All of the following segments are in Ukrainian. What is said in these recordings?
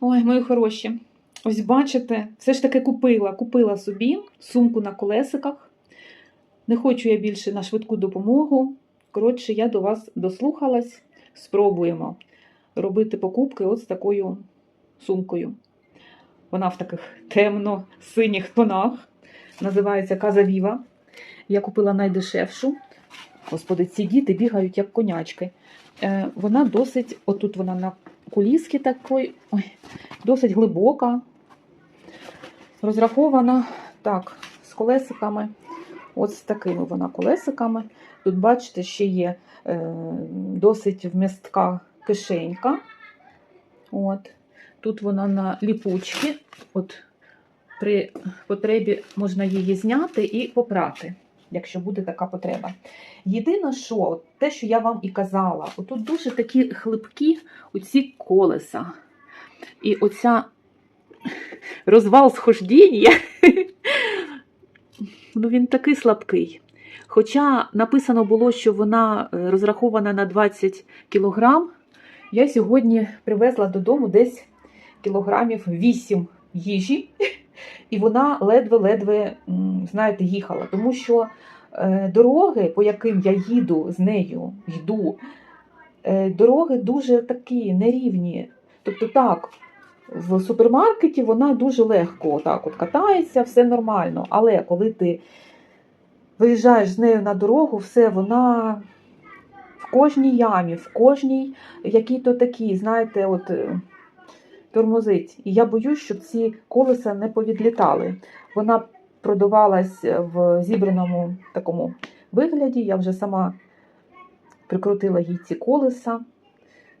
Ой, мої хороші. Ось бачите, все ж таки купила. Купила собі сумку на колесиках. Не хочу я більше на швидку допомогу. Коротше, я до вас дослухалась. Спробуємо робити покупки от з такою сумкою. Вона в таких темно-синіх тонах. Називається Каза Віва. Я купила найдешевшу. Господи, ці діти бігають як конячки. Е, вона досить, отут вона на куліски такої, ой, досить глибока. Розрахована так, з колесиками. От з такими вона колесиками. Тут, бачите, ще є е, досить вмістка кишенька. От. Тут вона на ліпучки. От при потребі можна її зняти і попрати, якщо буде така потреба. Єдине, що те, що я вам і казала, отут дуже такі хлипкі оці колеса. І оця розвал схождіння, ну він такий слабкий. Хоча написано було, що вона е, розрахована на 20 кілограм, я сьогодні привезла додому десь кілограмів 8 їжі, і вона ледве-ледве, знаєте, їхала. Тому що е, дороги, по яким я їду з нею, йду, е, дороги дуже такі нерівні. Тобто так, в супермаркеті вона дуже легко так от катається, все нормально. Але коли ти виїжджаєш з нею на дорогу, все, вона в кожній ямі, в кожній якій-то такій, знаєте, от е, тормозить. І я боюсь, щоб ці колеса не повідлітали. Вона продавалась в зібраному такому вигляді. Я вже сама прикрутила їй ці колеса.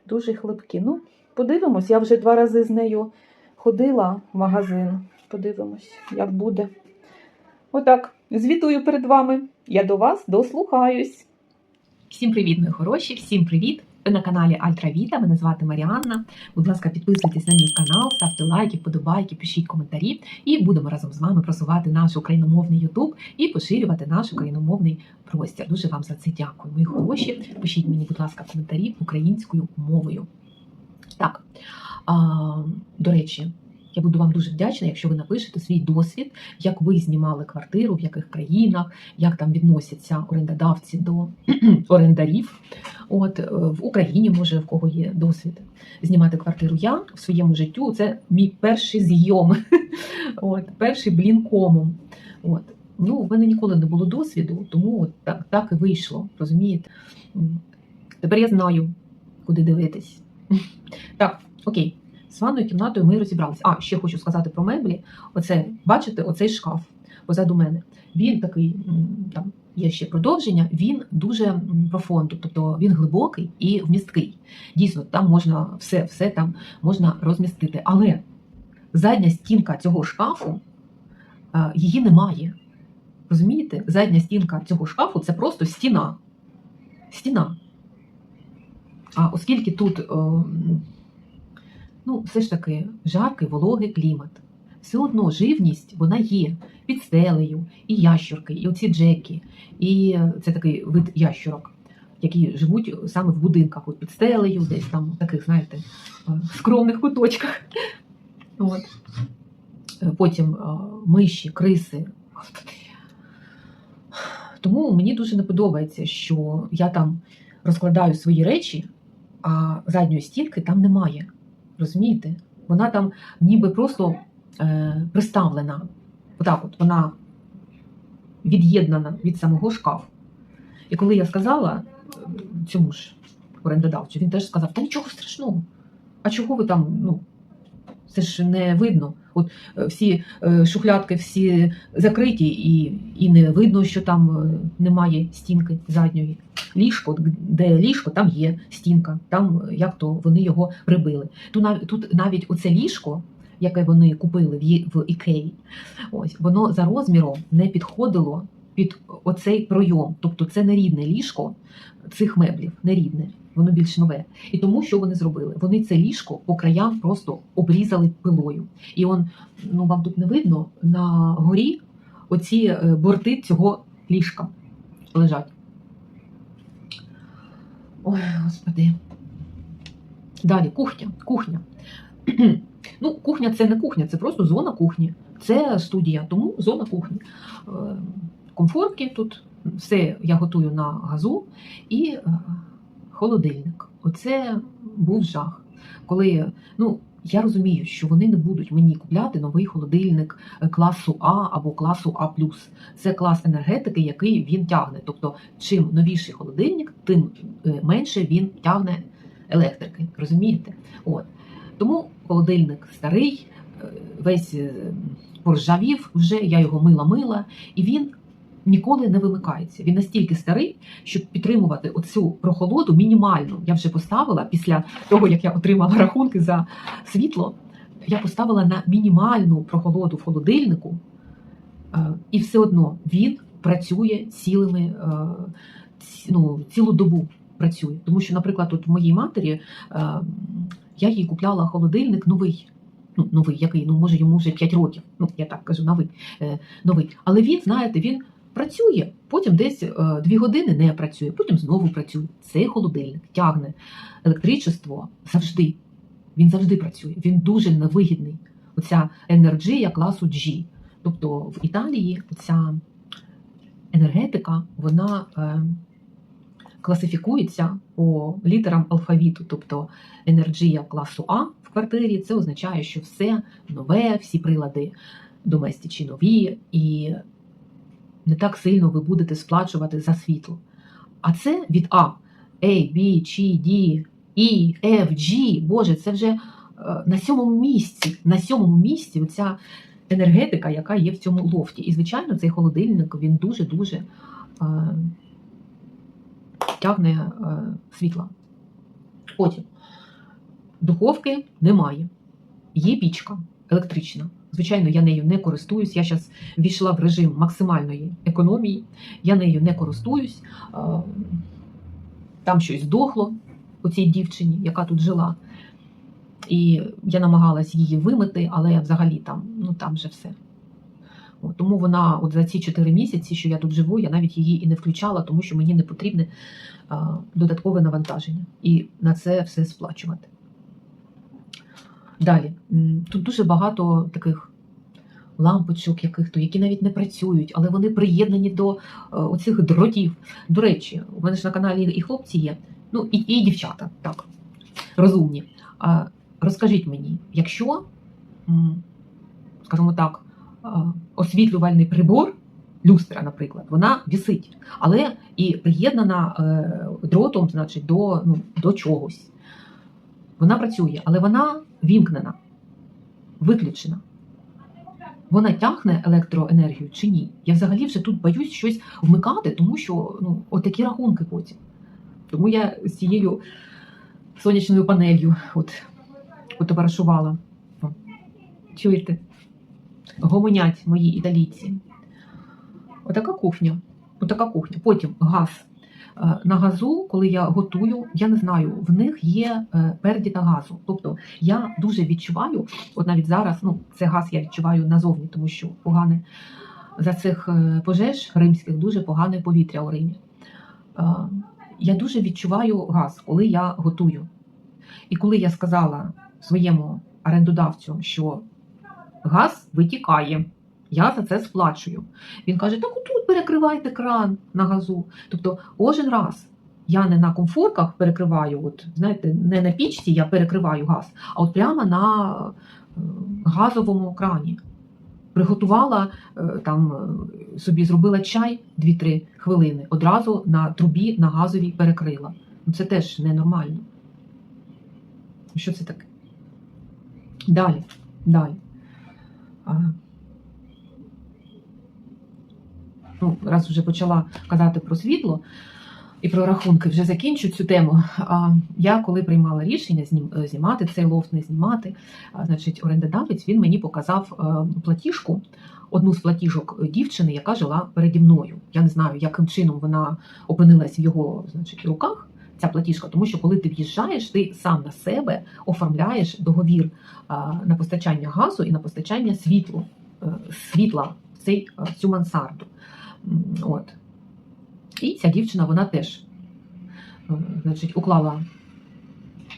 Дуже хлипкі. Ну, подивимось, я вже два рази з нею ходила в магазин. Подивимось, як буде. Отак, звітую перед вами. Я до вас дослухаюсь. Всім привіт, мої хороші! Всім привіт! Ви на каналі Альтравіта. Мене звати Маріанна. Будь ласка, підписуйтесь на мій канал, ставте лайки, вподобайки, пишіть коментарі, і будемо разом з вами просувати наш україномовний Ютуб і поширювати наш україномовний простір. Дуже вам за це дякую, мої хороші. Пишіть мені, будь ласка, коментарі українською мовою. Так, а, до речі. Я буду вам дуже вдячна, якщо ви напишете свій досвід, як ви знімали квартиру, в яких країнах, як там відносяться орендодавці до орендарів. От е, в Україні, може, в кого є досвід знімати квартиру. Я в своєму життю це мій перший зйом, от, перший блін комом. От. Ну, в мене ніколи не було досвіду, тому от так, так і вийшло. Розумієте? Тепер я знаю, куди дивитись. Так, окей. З ванною кімнатою ми розібралися. А, ще хочу сказати про меблі. Оце, бачите, оцей шкаф позаду мене. Він такий, там є ще продовження, він дуже по фонду, тобто він глибокий і вмісткий. Дійсно, там можна все, все там можна розмістити. Але задня стінка цього шкафу, е, її немає. Розумієте? Задня стінка цього шкафу це просто стіна. Стіна. А оскільки тут. е, ну, все ж таки жаркий, вологий клімат. Все одно живність вона є під стелею, і ящурки, і оці джеки, і е, це такий вид ящурок, які живуть саме в будинках, от під стелею, десь там таких, знаєте, е, скромних куточках. От. Е, Потім миші, криси. Тому мені дуже не подобається, що я там розкладаю свої речі, а задньої стінки там немає. Розумієте? Вона там ніби просто е, приставлена. Отак от вона від'єднана від самого шкафу. І коли я сказала цьому ж орендодавцю, він теж сказав: Та нічого страшного. А чого ви там? Ну, це ж не видно. От е, всі е, шухлядки всі закриті, і, і не видно, що там е, немає стінки задньої. Ліжко, де ліжко, там є стінка, там як то вони його прибили. Тут навіть, оце ліжко, яке вони купили в Ікеї, ось воно за розміром не підходило під оцей пройом. Тобто це не рідне ліжко цих меблів, не рідне, воно більш нове. І тому що вони зробили? Вони це ліжко по краям просто обрізали пилою. І он, ну вам тут не видно, на горі оці е, борти цього ліжка лежать. Ой, господи. Далі, кухня. кухня. Ну, кухня це не кухня, це просто зона кухні. Це студія, тому зона кухні. Е, Комфортки тут, все я готую на газу і е, холодильник. Оце був жах. Коли ну, я розумію, що вони не будуть мені купляти новий холодильник е, класу А або класу А. Це клас енергетики, який він тягне. Тобто, чим новіший холодильник, тим е, менше він тягне електрики. Розумієте? От. Тому холодильник старий, е, весь поржавів вже, я його мила-мила, і він ніколи не вимикається. Він настільки старий, щоб підтримувати оцю прохолоду мінімальну. Я вже поставила після того, як я отримала рахунки за світло, я поставила на мінімальну прохолоду в холодильнику, е, і все одно він працює цілими, е, ну, цілу добу працює. Тому що, наприклад, от в моїй матері е, я їй купляла холодильник новий. Ну, новий, який, ну може йому вже 5 років. Ну, я так кажу, новий. Новий. Але він, знаєте, він працює, потім десь е, 2 години не працює, потім знову працює. Цей холодильник тягне електричество завжди. Він завжди працює. Він дуже невигідний. Оця енерджія класу G. Тобто в Італії ця енергетика, вона е, класифікується по літерам алфавіту. Тобто енерджія класу А в квартирі це означає, що все нове, всі прилади доместичі нові, і не так сильно ви будете сплачувати за світло. А це від А. A, B, C, D, E, F, G. Боже, це вже е, на сьомому місці. На сьомому місці оця енергетика, яка є в цьому лофті. І, звичайно, цей холодильник він дуже-дуже е, тягне е, світла. Потім духовки немає. Є пічка електрична. Звичайно, я нею не користуюсь. Я зараз війшла в режим максимальної економії. Я нею не користуюсь. Там щось здохло у цій дівчині, яка тут жила. І я намагалась її вимити, але взагалі там, ну там вже все. От, тому вона, от за ці 4 місяці, що я тут живу, я навіть її і не включала, тому що мені не потрібне а, додаткове навантаження і на це все сплачувати. Далі, тут дуже багато таких лампочок, яких-то, які навіть не працюють, але вони приєднані до е, оцих дротів. До речі, у мене ж на каналі і хлопці є, ну і, і дівчата, так, розумні. А розкажіть мені, якщо, скажімо так, освітлювальний прибор, люстра, наприклад, вона вісить, але і приєднана е, дротом, значить, до, ну, до чогось. Вона працює, але вона вімкнена, виключена. Вона тягне електроенергію чи ні? Я взагалі вже тут боюсь щось вмикати, тому що ну, отакі рахунки потім. Тому я з цією сонячною панелью от, фотографувала. О, Чуєте? Гомонять мої італійці. Отака кухня. Отака кухня. Потім газ. Е, На газу, коли я готую, я не знаю, в них є е, пердіта газу. Тобто я дуже відчуваю, от навіть зараз, ну це газ я відчуваю назовні, тому що погане за цих е, пожеж римських дуже погане повітря у Римі. Я дуже відчуваю газ, коли я готую. І коли я сказала своєму орендодавцю, що газ витікає, я за це сплачую. Він каже: так отут перекривайте кран на газу. Тобто, кожен раз я не на комфорках перекриваю, от знаєте, не на пічці я перекриваю газ, а от прямо на е, газовому крані. Приготувала е, там е, собі зробила чай 2-3 хвилини, одразу на трубі на газовій перекрила. Ну, Це теж ненормально. Що це таке? Далі, далі. А, ну, раз вже почала казати про світло і про рахунки, вже закінчу цю тему. А, я коли приймала рішення знім- е, знімати цей лофт, не знімати, значить, орендодавець він мені показав е, платіжку, одну з платіжок дівчини, яка жила переді мною. Я не знаю, яким чином вона опинилась в його значить, руках. Ця платіжка, тому що коли ти в'їжджаєш, ти сам на себе оформляєш договір на постачання газу і на постачання світлу, е, світла в цю мансарду. От. І ця дівчина вона теж е, значить, уклала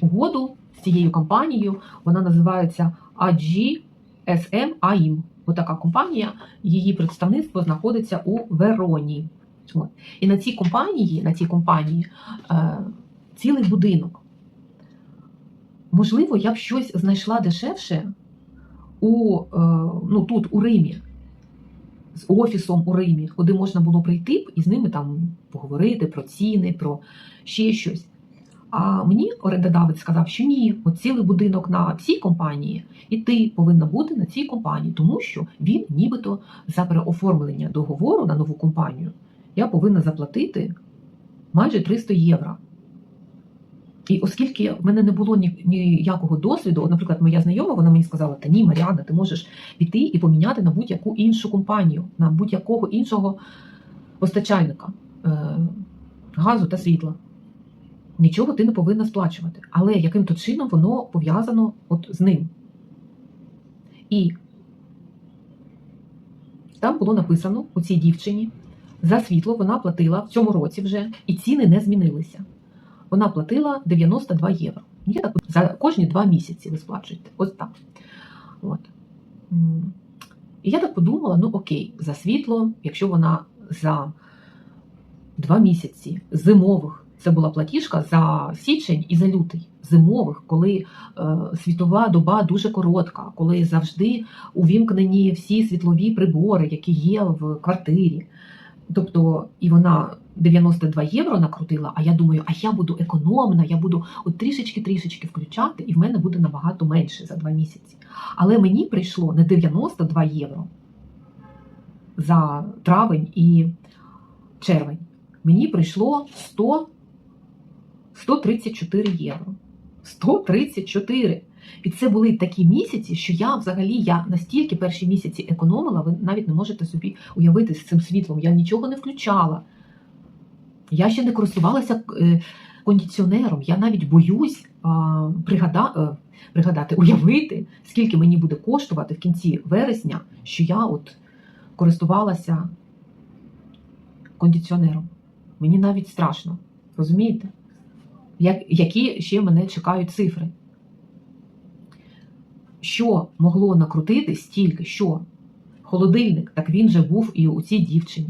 угоду з цією компанією. Вона називається AGSM AIM. Отака компанія, її представництво знаходиться у Вероні. От. І на цій компанії, на цій компанії е, цілий будинок. Можливо, я б щось знайшла дешевше у, е, ну, тут, у Римі, з офісом у Римі, куди можна було прийти і з ними там поговорити про ціни, про ще щось. А мені орендодавець сказав, що ні, от цілий будинок на цій компанії, і ти повинна бути на цій компанії, тому що він нібито за переоформлення договору на нову компанію я повинна заплатити майже 300 євро. І оскільки в мене не було ні- ніякого досвіду, наприклад, моя знайома, вона мені сказала: Та ні, Маріана, ти можеш піти і поміняти на будь-яку іншу компанію, на будь-якого іншого постачальника е, газу та світла. Нічого ти не повинна сплачувати. Але яким-то чином воно пов'язано от з ним. І там було написано у цій дівчині, за світло вона платила в цьому році вже, і ціни не змінилися. Вона платила 92 євро. Я так за кожні два місяці ви сплачуєте. Ось так. От. І я так подумала: ну окей, за світло, якщо вона за два місяці зимових, це була платіжка за січень і за лютий. Зимових, коли е, світова доба дуже коротка, коли завжди увімкнені всі світлові прибори, які є в квартирі. Тобто, і вона 92 євро накрутила, а я думаю, а я буду економна, я буду от трішечки-трішечки включати, і в мене буде набагато менше за два місяці. Але мені прийшло не 92 євро за травень і червень. Мені прийшло 100, 134 євро. 134. І це були такі місяці, що я взагалі я настільки перші місяці економила, ви навіть не можете собі уявити з цим світлом. Я нічого не включала. Я ще не користувалася е, кондиціонером. Я навіть боюсь пригада, е, пригадати, уявити, скільки мені буде коштувати в кінці вересня, що я от користувалася кондиціонером. Мені навіть страшно. Розумієте? Як, які ще мене чекають цифри? Що могло накрутити стільки, що холодильник, так він же був і у цій дівчині.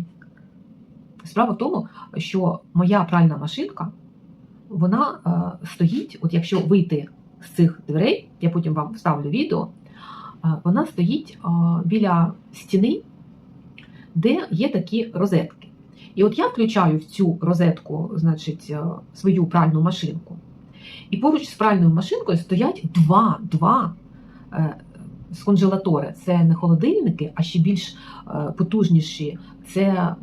Справа в тому, що моя пральна машинка, вона е, стоїть, от якщо вийти з цих дверей, я потім вам вставлю відео, е, вона стоїть е, біля стіни, де є такі розетки. І от я включаю в цю розетку, значить, свою пральну машинку. І поруч з пральною машинкою стоять два, два сконжелатори. Це не холодильники, а ще більш потужніші. Це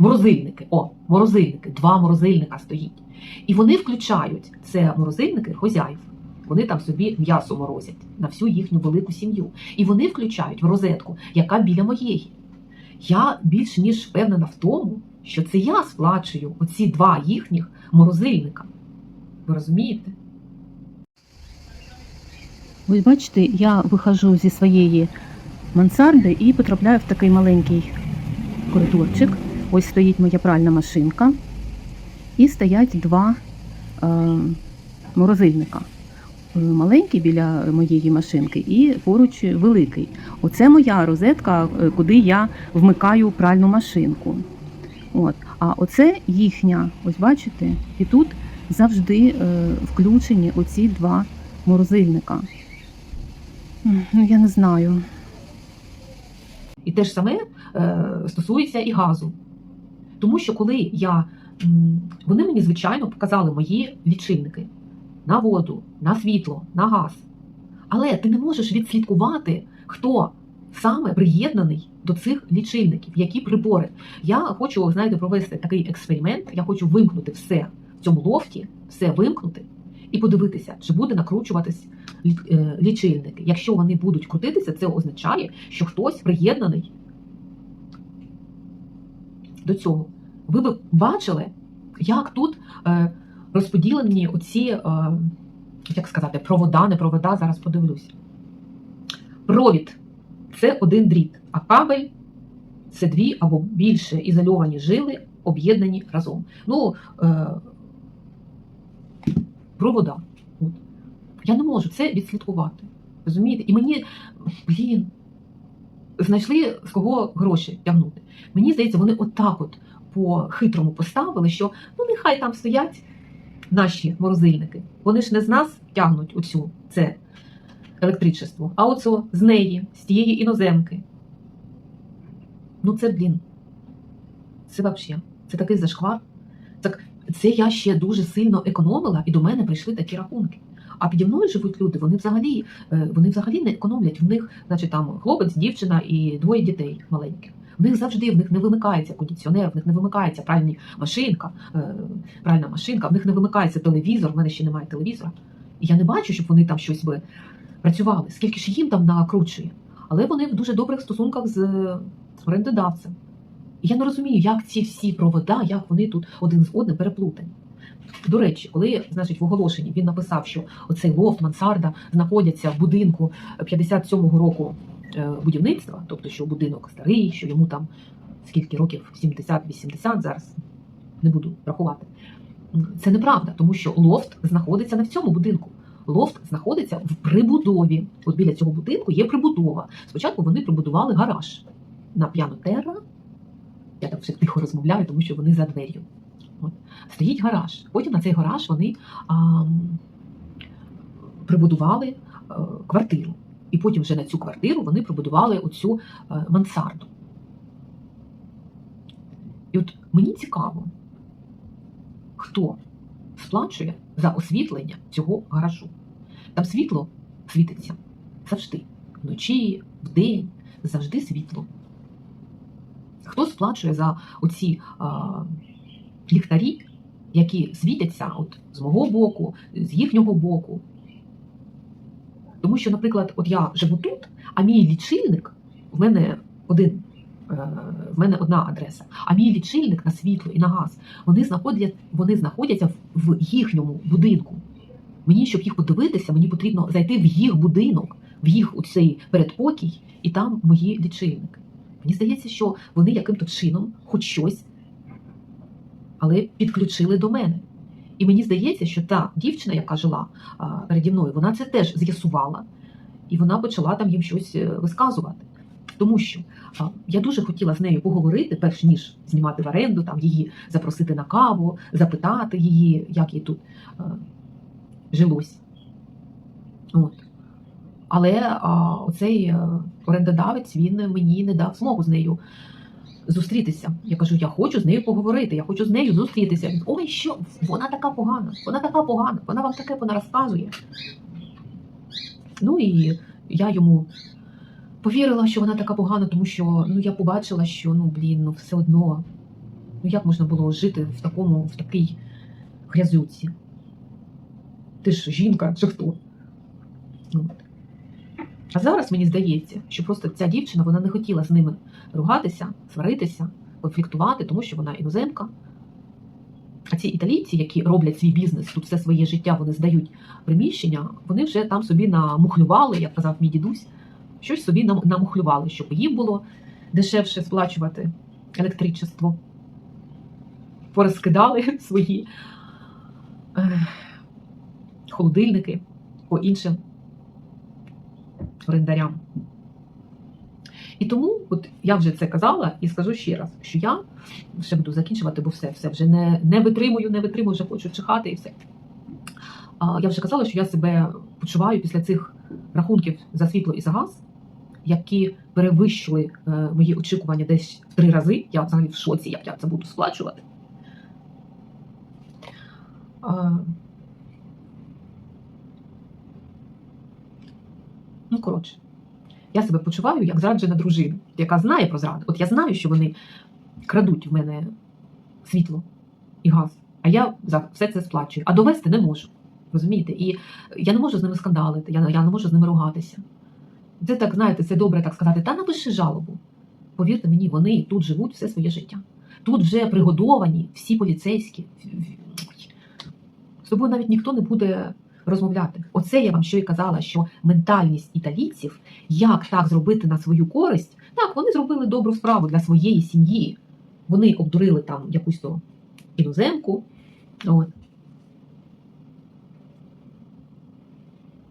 морозильники. О, морозильники. Два морозильника стоїть. І вони включають це морозильники хозяїв. Вони там собі м'ясо морозять на всю їхню велику сім'ю. І вони включають в розетку, яка біля моєї. Я більш ніж впевнена в тому, що це я сплачую оці два їхніх морозильника. Ви розумієте? Ось бачите, я виходжу зі своєї мансарди і потрапляю в такий маленький коридорчик. Ось стоїть моя пральна машинка, і стоять два е, морозильника. Е, Маленький біля моєї машинки і поруч великий. Оце моя розетка, е, куди я вмикаю пральну машинку. От. А оце їхня, ось бачите, і тут завжди е, включені оці два морозильника. Ну, я не знаю. І те ж саме е, стосується і газу. Тому що коли я, вони мені, звичайно, показали мої лічильники на воду, на світло, на газ. Але ти не можеш відслідкувати, хто саме приєднаний до цих лічильників, які прибори. Я хочу, знаєте, провести такий експеримент. Я хочу вимкнути все в цьому лофті, все вимкнути і подивитися, чи буде накручуватись е, лічильники. Якщо вони будуть крутитися, це означає, що хтось приєднаний до цього. Ви б бачили, як тут е, розподілені оці, е, як сказати, провода, не провода, зараз подивлюся. Провід це один дріт, а кабель це дві або більше ізольовані жили, об'єднані разом. Ну, е, провода. От. Я не можу це відслідкувати. Розумієте? І мені, блін, знайшли з кого гроші тягнути. Мені здається, вони отак от по-хитрому поставили, що ну нехай там стоять наші морозильники. Вони ж не з нас тягнуть оцю це електричество, а оцо з неї, з тієї іноземки. Ну це, блін, це взагалі, це такий зашквар. Так це я ще дуже сильно економила, і до мене прийшли такі рахунки. А піді мною живуть люди, вони взагалі, е, вони взагалі не економлять. В них, значить, там хлопець, дівчина і двоє дітей маленьких. В них завжди в них не вимикається кондиціонер, в них не вимикається пральні машинка, е, пральна машинка, в них не вимикається телевізор, в мене ще немає телевізора. І я не бачу, щоб вони там щось би працювали. Скільки ж їм там накручує. Але вони в дуже добрих стосунках з, орендодавцем. І я не розумію, як ці всі провода, як вони тут один з одним переплутані. До речі, коли значить, в оголошенні він написав, що оцей лофт, мансарда знаходяться в будинку 57-го року е, будівництва, тобто що будинок старий, що йому там скільки років 70-80 зараз не буду рахувати. Це неправда, тому що лофт знаходиться не в цьому будинку. Лофт знаходиться в прибудові. От біля цього будинку є прибудова. Спочатку вони прибудували гараж на п'яно терра. Я так все тихо розмовляю, тому що вони за двер'ю. Стоїть гараж. Потім на цей гараж вони а, прибудували а, квартиру. І потім вже на цю квартиру вони прибудували оцю а, мансарду. І от мені цікаво, хто сплачує за освітлення цього гаражу. Там світло світиться завжди. Вночі, вдень, завжди світло. Хто сплачує за оці а, ліхтарі, які світяться от з мого боку, з їхнього боку? Тому що, наприклад, от я живу тут, а мій лічильник в мене один. е, В мене одна адреса, а мій лічильник на світло і на газ вони знаходять, вони знаходяться в, їхньому будинку. Мені, щоб їх подивитися, мені потрібно зайти в їх будинок, в їх у цей передпокій, і там мої лічильники. Мені здається, що вони яким-то чином, хоч щось, але підключили до мене. І мені здається, що та дівчина, яка жила переді мною, вона це теж з'ясувала, і вона почала там їм щось е, висказувати. Тому що я дуже хотіла з нею поговорити, перш ніж знімати в оренду, там її запросити на каву, запитати її, як їй тут жилось. От. Але а, оцей е, орендодавець він мені не дав змогу з нею зустрітися. Я кажу, я хочу з нею поговорити, я хочу з нею зустрітися. Він, Ой, що вона така погана, вона така погана, вона вам таке вона розказує. Ну і я йому повірила, що вона така погана, тому що ну, я побачила, що ну, блін, ну все одно, ну як можна було жити в такому, в такій грязюці? Ти ж жінка, чи хто? От. А зараз мені здається, що просто ця дівчина вона не хотіла з ними ругатися, сваритися, конфліктувати, тому що вона іноземка. А ці італійці, які роблять свій бізнес, тут все своє життя вони здають приміщення, вони вже там собі намухлювали, як казав мій дідусь, щось собі намухлювали, щоб їм було дешевше сплачувати електричество. Порозкидали свої холодильники по іншим орендарям. І тому, от я вже це казала і скажу ще раз, що я ще буду закінчувати, бо все, все вже не, не витримую, не витримую, вже хочу чихати і все. А, я вже казала, що я себе почуваю після цих рахунків за світло і за газ, які перевищили е, мої очікування десь в три рази. Я взагалі в шоці, як я це буду сплачувати. А, Ну, коротше, я себе почуваю як зраджена дружина, яка знає про зраду. От я знаю, що вони крадуть в мене світло і газ, а я за все це сплачую. А довести не можу. Розумієте? І я не можу з ними скандалити, я, я не можу з ними ругатися. Це так, знаєте, це добре так сказати. Та напиши жалобу. Повірте мені, вони тут живуть все своє життя. Тут вже пригодовані всі поліцейські. З тобою навіть ніхто не буде розмовляти. Оце я вам що і казала, що ментальність італійців, як так зробити на свою користь, так, вони зробили добру справу для своєї сім'ї. Вони обдурили там якусь то іноземку. От.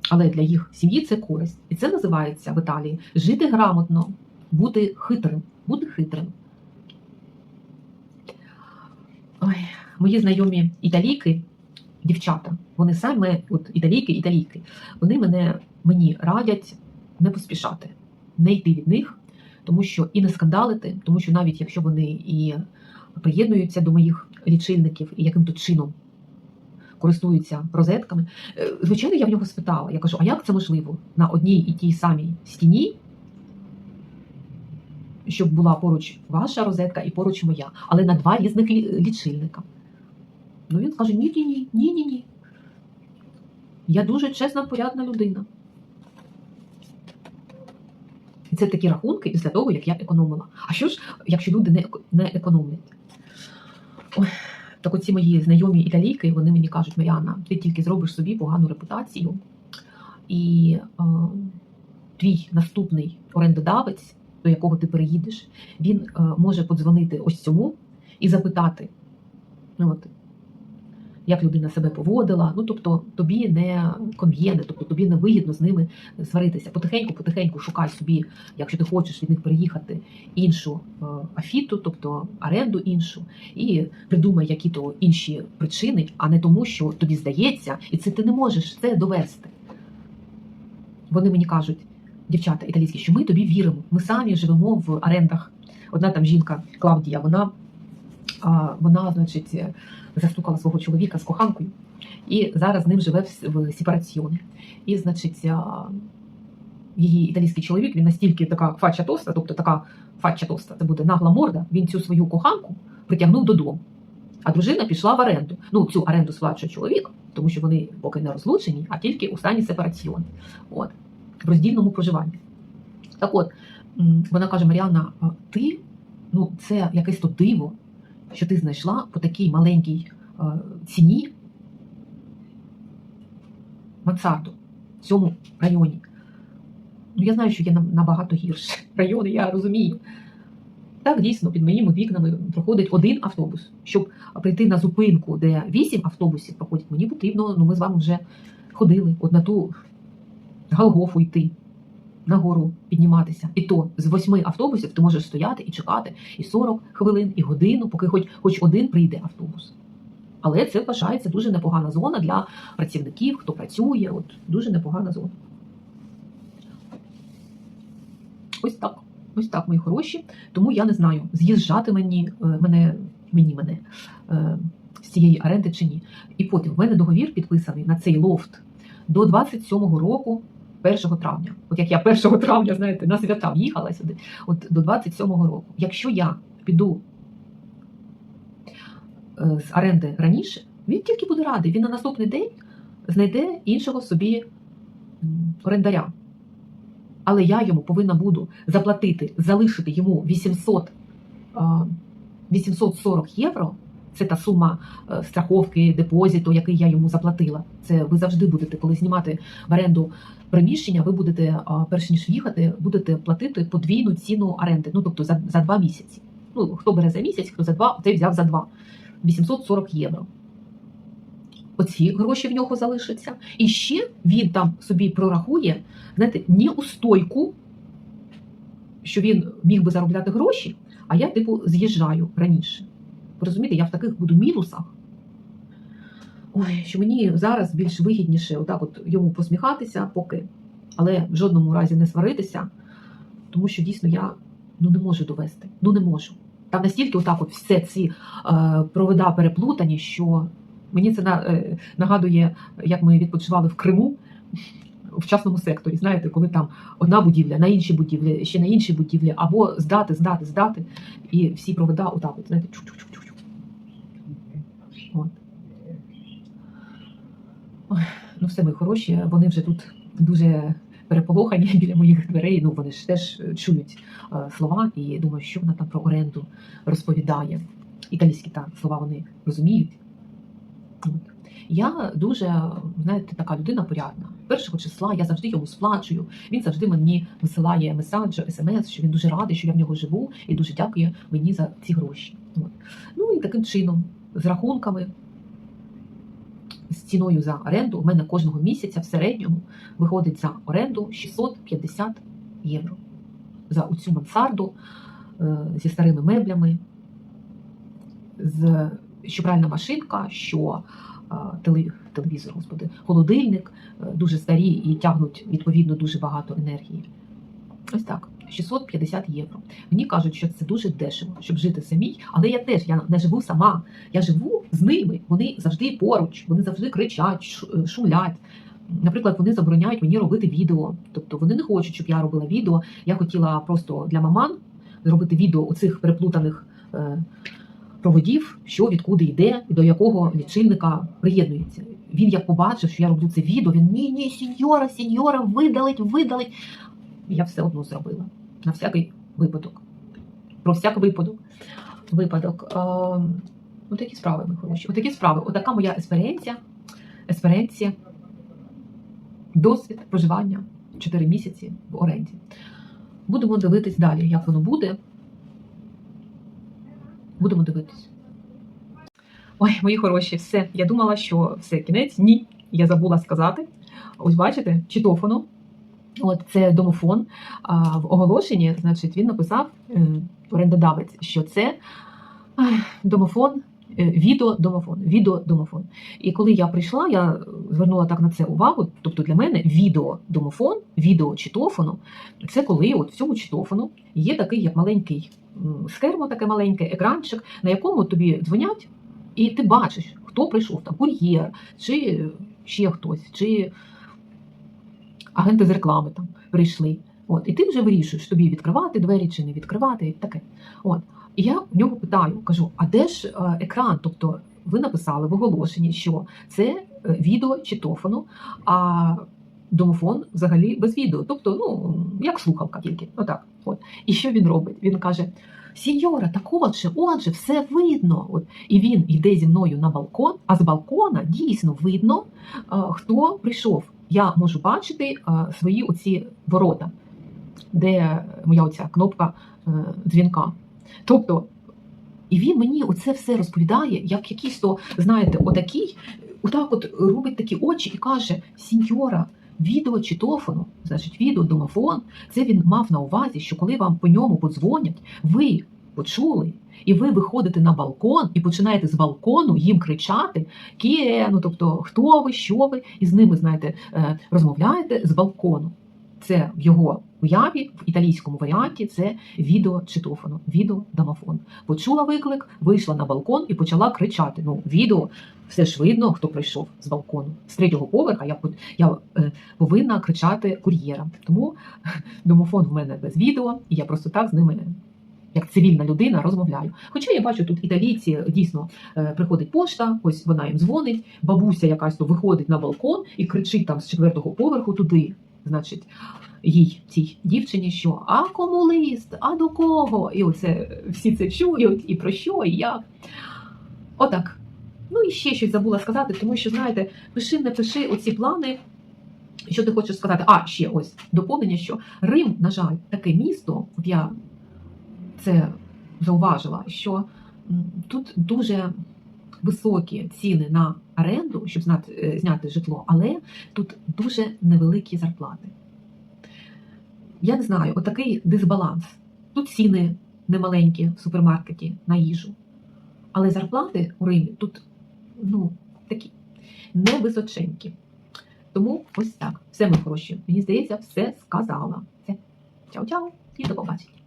Але для їх сім'ї це користь. І це називається в Італії жити грамотно, бути хитрим. Бути хитрим. Ой, мої знайомі італійки, дівчата, вони саме, от італійки, італійки, вони мене мені радять не поспішати, не йти від них, тому що і не скандалити, тому що навіть якщо вони і приєднуються до моїх лічильників і яким-то чином користуються розетками. е, Звичайно, я в нього спитала. Я кажу, а як це можливо на одній і тій самій стіні, щоб була поруч ваша розетка і поруч моя, але на два різних лічильника. Ну він каже: ні, ні, ні, ні, ні, ні. Я дуже чесна, порядна людина. І це такі рахунки після того, як я економила. А що ж, якщо люди не, не економлять? Ой, так оці мої знайомі італійки, вони мені кажуть, Маріанна, ти тільки зробиш собі погану репутацію, і е, твій наступний орендодавець, до якого ти переїдеш, він е, може подзвонити ось цьому і запитати, ну, от, як людина себе поводила. Ну, тобто тобі не конв'єне, тобто тобі не вигідно з ними сваритися. Потихеньку, потихеньку шукай собі, якщо ти хочеш від них переїхати, іншу е, афіту, тобто оренду іншу, і придумай які то інші причини, а не тому, що тобі здається, і це ти не можеш це довести. Вони мені кажуть, дівчата італійські, що ми тобі віримо. Ми самі живемо в орендах. Одна там жінка Клавдія, вона, вона значить, застукала свого чоловіка з коханкою, і зараз з ним живе в, сепараціоні. І, значить, її італійський чоловік, він настільки така фача тоста, тобто така фача тоста, це буде нагла морда, він цю свою коханку притягнув додому. А дружина пішла в оренду. Ну, цю оренду сплачує чоловік, тому що вони поки не розлучені, а тільки у стані сепараціону. От, в роздільному проживанні. Так от, вона каже: Маріанна, а ти, ну, це якесь то диво, що ти знайшла по такій маленькій е, ціні мансарду в цьому районі. Ну, я знаю, що є набагато гірше райони, я розумію. Так, дійсно, під моїми вікнами проходить один автобус. Щоб прийти на зупинку, де вісім автобусів проходять, мені потрібно, ну ми з вами вже ходили от на ту Голгофу йти, нагору підніматися. І то з восьми автобусів ти можеш стояти і чекати і 40 хвилин, і годину, поки хоч, хоч один прийде автобус. Але це вважається дуже непогана зона для працівників, хто працює. От дуже непогана зона. Ось так. Ось так, мої хороші. Тому я не знаю, з'їжджати мені е, мене, мені мене е, з цієї оренди чи ні. І потім в мене договір підписаний на цей лофт до 27-го року, 1 травня. От як я 1 травня, знаєте, на свята в'їхала сюди, от до 27-го року. Якщо я піду е, з оренди раніше, він тільки буде радий. Він на наступний день знайде іншого собі орендаря. Але я йому повинна буду заплатити, залишити йому 800, 840 євро. Це та сума е, страховки, депозиту, який я йому заплатила. Це ви завжди будете, коли знімати в оренду приміщення, ви будете, перш ніж їхати, будете платити подвійну ціну оренди. Ну тобто за, за два місяці. Ну хто бере за місяць, хто за два, той взяв за два. 840 євро. Оці гроші в нього залишаться. І ще він там собі прорахує, знаєте, стойку, що він міг би заробляти гроші, а я, типу, з'їжджаю раніше. Ви розумієте, я в таких буду мінусах. Ой, що мені зараз більш вигідніше отак от йому посміхатися, поки, але в жодному разі не сваритися, тому що дійсно я ну, не можу довести. Ну не можу. Там настільки отак от все ці е, провода переплутані, що мені це на, е, нагадує, як ми відпочивали в Криму в частному секторі. Знаєте, коли там одна будівля на іншій будівлі, ще на іншій будівлі, або здати, здати, здати, і всі провода отак, знаєте, чук-чук-чук-чук. От. Ну все, мої хороші, вони вже тут дуже переполохані біля моїх дверей. Ну вони ж теж чують е, слова і думають, що вона там про оренду розповідає. Італійські та слова вони розуміють. От. Я дуже, знаєте, така людина порядна. Першого числа я завжди йому сплачую. Він завжди мені висилає меседж, смс, що він дуже радий, що я в нього живу, і дуже дякує мені за ці гроші. От. Ну і таким чином, з рахунками, з ціною за оренду у мене кожного місяця в середньому виходить за оренду 650 євро. За оцю мансарду е, зі старими меблями, з, що пральна машинка, що е, телевізор, господи, холодильник е, дуже старі і тягнуть відповідно дуже багато енергії. Ось так. 650 євро. Мені кажуть, що це дуже дешево, щоб жити самій, але я теж я не живу сама. Я живу з ними. Вони завжди поруч, вони завжди кричать, шу- шумлять. Наприклад, вони забороняють мені робити відео. Тобто вони не хочуть, щоб я робила відео. Я хотіла просто для маман зробити відео оцих переплутаних е, проводів, що відкуди йде і до якого лічильника приєднується. Він як побачив, що я роблю це відео, він ні, ні, сіньора, сіньора, видалить, видалить. Я все одно зробила на всякий випадок. Про всяк випадок. Випадок. Е, отакі справи ми хороші. Отакі справи. Отака моя есперенція. Есперенція. Досвід проживання 4 місяці в оренді. Будемо дивитись далі, як воно буде. Будемо дивитись. Ой, мої хороші, все. Я думала, що все, кінець. Ні. Я забула сказати. Ось бачите, читофону. От це домофон. А в оголошенні, значить, він написав е, орендодавець, що це домофон, е, відеодомофон, відеодомофон. І коли я прийшла, я звернула так на це увагу. Тобто для мене відеодомофон, відеочитофону, це коли от в цьому читофону є такий як маленький м, схермо, таке маленьке екранчик, на якому тобі дзвонять, і ти бачиш, хто прийшов там, кур'єр, чи ще хтось, чи агенти з реклами там прийшли. От, і ти вже вирішуєш, тобі відкривати двері чи не відкривати, і таке. От. І я в нього питаю, кажу: а де ж е, екран? Тобто ви написали в оголошенні, що це е, відео читофону, а домофон взагалі без відео. Тобто, ну, як слухавка тільки. Отак. От. І що він робить? Він каже: Сіньора, так отже, отже, все видно. От. І він йде зі мною на балкон, а з балкона дійсно видно, е, хто прийшов. Я можу бачити е, свої оці ворота, де моя оця кнопка е, дзвінка. Тобто, і він мені оце все розповідає, як якийсь то, знаєте, отакий, отак от робить такі очі і каже: Сіньора, відео читофону, значить, відеодомофон, це він мав на увазі, що коли вам по ньому подзвонять, ви почули, і ви виходите на балкон і починаєте з балкону їм кричати Кіє, ну тобто, хто ви, що ви, і з ними, знаєте, е, розмовляєте з балкону. Це в його уяві, в італійському варіанті це відео читофону, відеодомофон. Почула виклик, вийшла на балкон і почала кричати. Ну, відео все ж видно, хто прийшов з балкону. З третього поверха я, я е, повинна кричати кур'єрам. Тому домофон в мене без відео, і я просто так з ними. Як цивільна людина розмовляю. Хоча я бачу, тут італійці дійсно е, приходить пошта, ось вона їм дзвонить, бабуся якась то виходить на балкон і кричить там з четвертого поверху туди. Значить, їй, цій дівчині, що а кому лист, а до кого? І оце всі це чують, і про що, і як. Отак. Ну і ще щось забула сказати, тому що, знаєте, пиши, не пиши оці плани. Що ти хочеш сказати? А, ще ось доповнення, що Рим, на жаль, таке місто, я це зауважила, що тут дуже високі ціни на оренду, щоб е, зняти житло, але тут дуже невеликі зарплати. Я не знаю, отакий дисбаланс. Тут ціни немаленькі в супермаркеті на їжу, але зарплати у Римі тут ну, такі невисоченькі. Тому ось так. Все ми хороші. Мені здається, все сказала. Все. Чао-чао і до побачення.